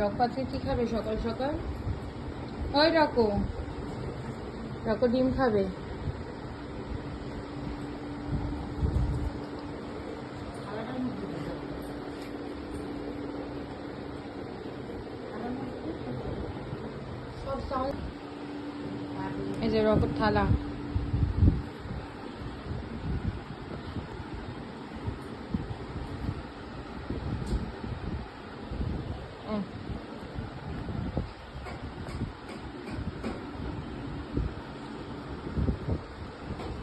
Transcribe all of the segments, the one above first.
রকো আজকে কি খাবে সকাল সকাল? ওই রকো। রকো ডিম খাবে। এই যে রকর থালা হুম।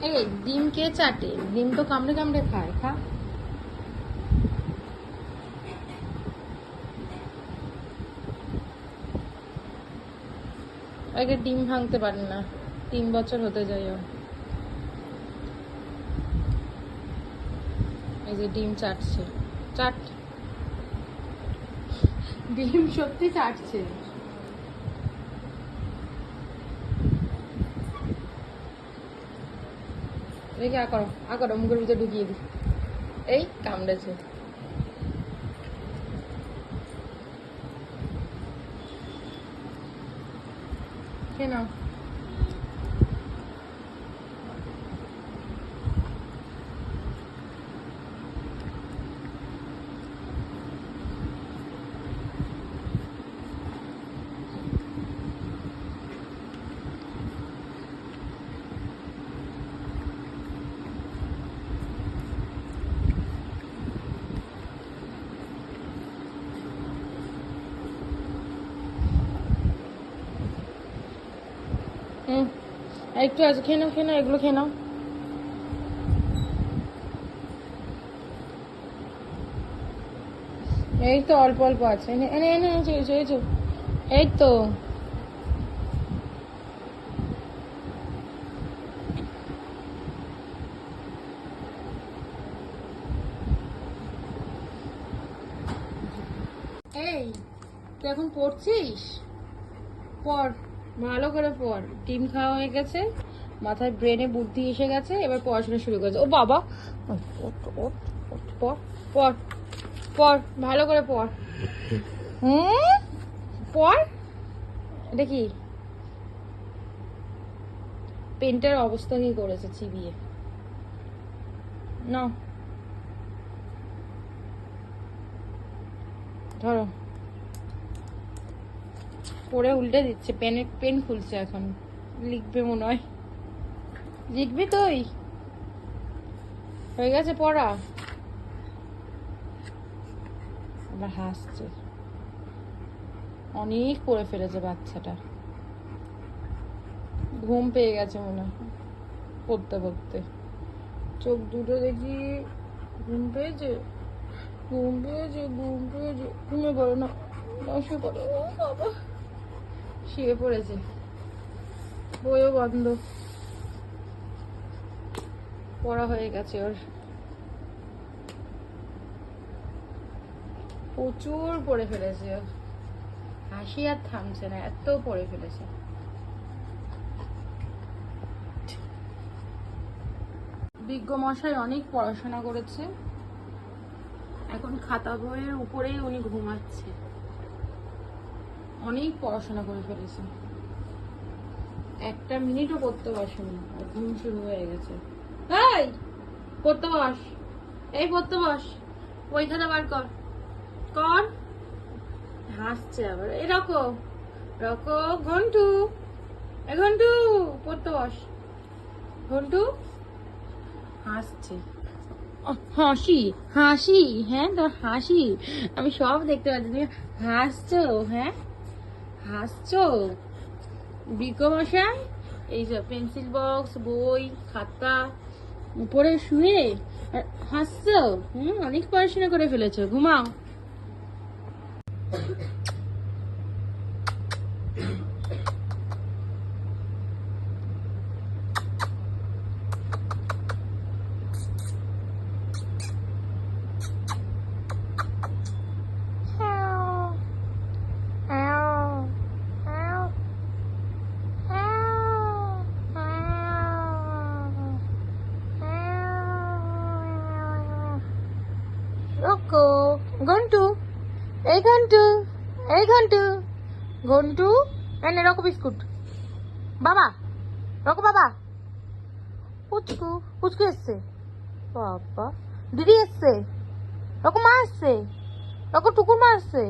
এই, ডিম কে চাটে? ডিম তো কামড়ে কামড়ে খায়, খা। আগে ডিম ভাঙতে পারে না। তিন বছর হতে যায় ওর। এই যে ডিম চাটছে। চাট। ডিম সত্যি চাটছে। দেখি আ করো মুখের ভিতরে ঢুকিয়ে দি এই কামড়েছে। কেন হুম। একটু আছে খেয়ে নাও খেয়ে নাও, এগুলো খেয়ে নাও। এই তো অল্প অল্প আছে। এনে এনে এনে এই। এই তো। এই, তুই এখন পড়ছিস? পড়। ভালো করে পড় ডিম খাওয়া হয়ে গেছে মাথায় ব্রেনে বুদ্ধি এসে গেছে এবার পড়াশোনা শুরু করেছে। ও বাবা! পড় পড় পড় ভালো করে পড়। হুম? পড়? এটা কি? পেনটার অবস্থা কি করেছে চিবিয়ে? না ধরো। পড়ে উল্টে দিচ্ছে পেনে পেন খুলছে এখন। লিখবে মনে হয়। লিখবি তুই? হয়ে গেছে পড়া। আবার হাসছে। অনেক পড়ে ফেলেছে বাচ্চাটা। ঘুম পেয়ে গেছে মনে হয় পড়তে পড়তে। চোখ দুটো দেখি ঘুম পেয়েছে ঘুম পেয়েছে ঘুম পেয়েছে। ঘুমে পড়ে না। করে ও বাবা। শুয়ে পড়েছে। বইও বন্ধ। পড়া হয়ে গেছে ওর। প্রচুর পড়ে ফেলেছে। হাসি আর থামছে না, এত পড়ে ফেলেছে। বিজ্ঞ মশাই অনেক পড়াশোনা করেছে। এখন খাতা বইয়ের উপরেই উনি ঘুমাচ্ছে। অনেক পড়াশোনা করে ফেলেছে। একটা মিনিটও পড়তে আর ঘুম শুরু হয়ে গেছে। এই, পড়তে বস। এই, পড়তে বস। পরীক্ষাটা বার কর। কর। হাসছে আবার। এই, রকো। রকো, ঘন্টু। এ, ঘন্টু, পড়তে বস। ঘন্টু, হাসছে। হাসি হাসি হ্যাঁ তোর হাসি। আমি সব দেখতে পাচ্ছি। তুমি হাসছো হ্যাঁ? হাসছো? বিকমশাই এই যে পেন্সিল বক্স, বই, খাতা, উপরে শুয়ে হাসছো? হুম, অনেক পড়াশোনা করে ফেলেছো। ঘুমাও। রকো ঘন্টু। এই ঘন্টু এই ঘন্টু। ঘন্টু এনে রকো বিস্কুট। বাবা রকো বাবা। পুচকু পুচকু এসছে। বাবা, দিদি এসছে। রকম মা এসছে। রকম টুকুর মা আসছে